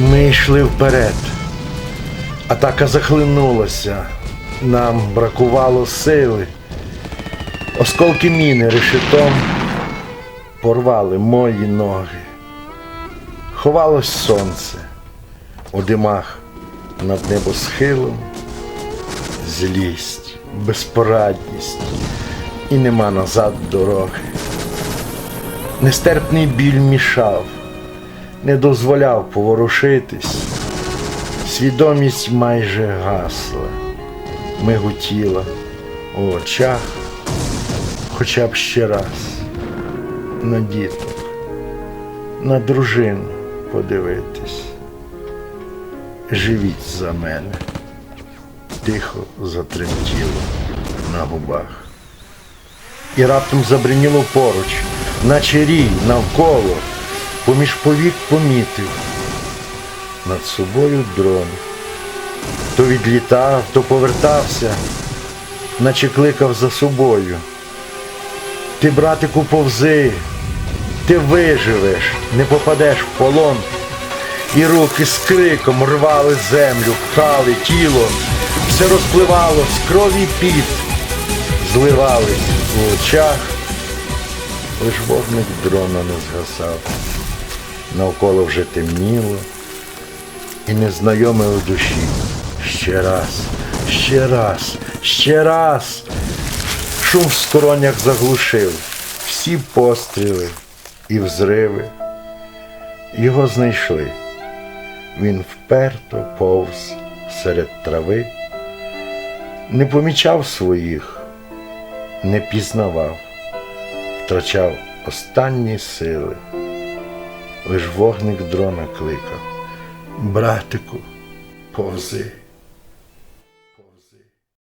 Ми йшли вперед. Атака захлинулася. Нам бракувало сили. Осколки міни решетом порвали мої ноги. Ховалось сонце у димах над небосхилом, злість, безпорадність і нема назад дороги. Нестерпний біль мішав, не дозволяв поворушитись. Свідомість майже гасла, миготіла у очах, хоча б ще раз на діток, на дружину подивитись. Живіть за мене, тихо затремтіло на губах. І раптом забриніло поруч, наче рій навколо, поміж повік помітив над собою дрон. То відлітав, то повертався, наче кликав за собою. Ти, братику, повзи, ти виживеш, не попадеш в полон. І руки з криком рвали землю, пхали тіло, все розпливалось, крові піт, зливались у очах, лиш вогник дрона не згасав. Навколо вже темніло, і незнайоме у душі. Ще раз, ще раз, ще раз. Шум в стороннях заглушив всі постріли і взриви. Його знайшли. Він вперто повз серед трави, не помічав своїх, не пізнавав, втрачав останні сили. Лиш вогник дрона кликав. Братику, повзи.